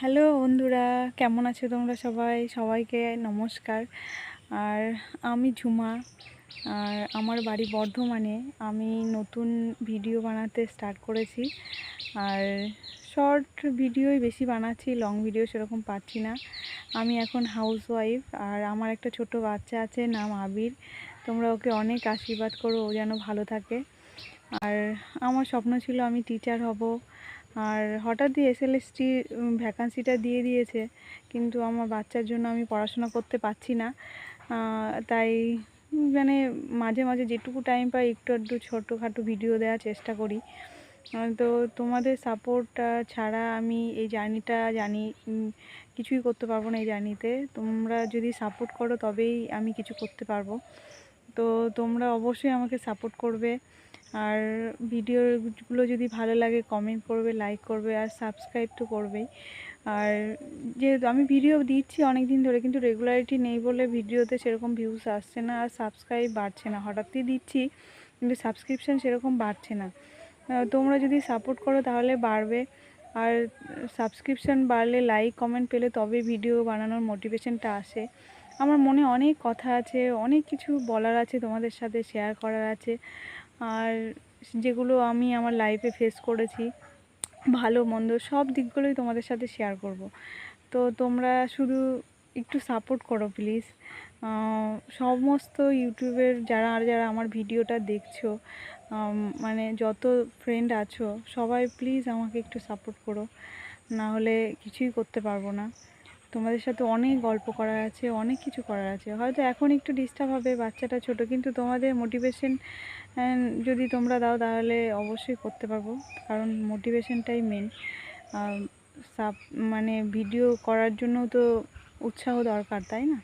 Hello বন্ধুরা, কেমন আছো তোমরা সবাই? সবাইকে নমস্কার। আর আমি ঝুমা, আর আমার বাড়ি বর্ধমানে আমি নতুন ভিডিও বানাতে স্টার্ট করেছি। আর শর্ট ভিডিওই বেশি বানাচ্ছি লং ভিডিও সেরকম পাচ্ছি না। আমি এখন হাউস ওয়াইফ আর আমার একটা ছোট বাচ্চা আছে, নাম আবির। তোমরা ওকে অনেক আশীর্বাদ করো, ও যেন ভালো থাকে। আর আমার স্বপ্ন ছিল আমি টিচার হব আর হঠাৎই এসএলএসটি ভ্যাকান্সিটা দিয়ে দিয়েছে। কিন্তু আমার বাচ্চার জন্য আমি পড়াশোনা করতে পারছি না। তাই মানে মাঝে মাঝে যেটুকু টাইম পাই একটু একটু ছোটোখাটো ভিডিও দেওয়ার চেষ্টা করি। তো তোমাদের সাপোর্ট ছাড়া আমি এই জার্নিটা জানি কিছুই করতে পারব না এই জার্নিতে তোমরা যদি সাপোর্ট করো তবেই আমি কিছু করতে পারব। তো তোমরা অবশ্যই আমাকে সাপোর্ট করবে। আর ভিডিওগুলো যদি ভালো লাগে কমেন্ট করবে লাইক করবে আর সাবস্ক্রাইব তো করবেই। আর যেহেতু আমি ভিডিও দিচ্ছি অনেক দিন ধরে, কিন্তু রেগুলারিটি নেই বলে ভিডিওতে সেরকম ভিউজ আসছে না আর সাবস্ক্রাইব বাড়ছে না। হঠাৎই দিচ্ছি, কিন্তু সাবস্ক্রিপশান সেরকম বাড়ছে না। তোমরা যদি সাপোর্ট করো তাহলে বাড়বে। আর সাবস্ক্রিপশান বাড়লে লাইক কমেন্ট পেলে তবে ভিডিও বানানোর মোটিভেশনটা আসে। আমার মনে অনেক কথা আছে, অনেক কিছু বলার আছে, তোমাদের সাথে শেয়ার করার আছে। আর যেগুলো আমি আমার লাইফে ফেস করেছি, ভালো, মন্দ, সব দিকগুলোই তোমাদের সাথে শেয়ার করব। তো তোমরা শুধু একটু সাপোর্ট করো প্লিজ সমস্ত ইউটিউবের যারা, আর যারা আমার ভিডিওটা দেখছ মানে যত ফ্রেন্ড আছো, সবাই প্লিজ আমাকে একটু সাপোর্ট করো। না হলে কিছুই করতে পারব না। তোমাদের সাথে অনেক গল্প করার আছে, অনেক কিছু করার আছে। হয়তো এখন একটু ডিস্টার্ব হবে, বাচ্চাটা ছোট, কিন্তু তোমাদের মোটিভেশন যদি তোমরা দাও তাহলে অবশ্যই করতে পারব। কারণ মোটিভেশনটাই মেন সাপ মানে ভিডিও করার জন্য তো উৎসাহ দরকার, তাই না?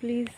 প্লিজ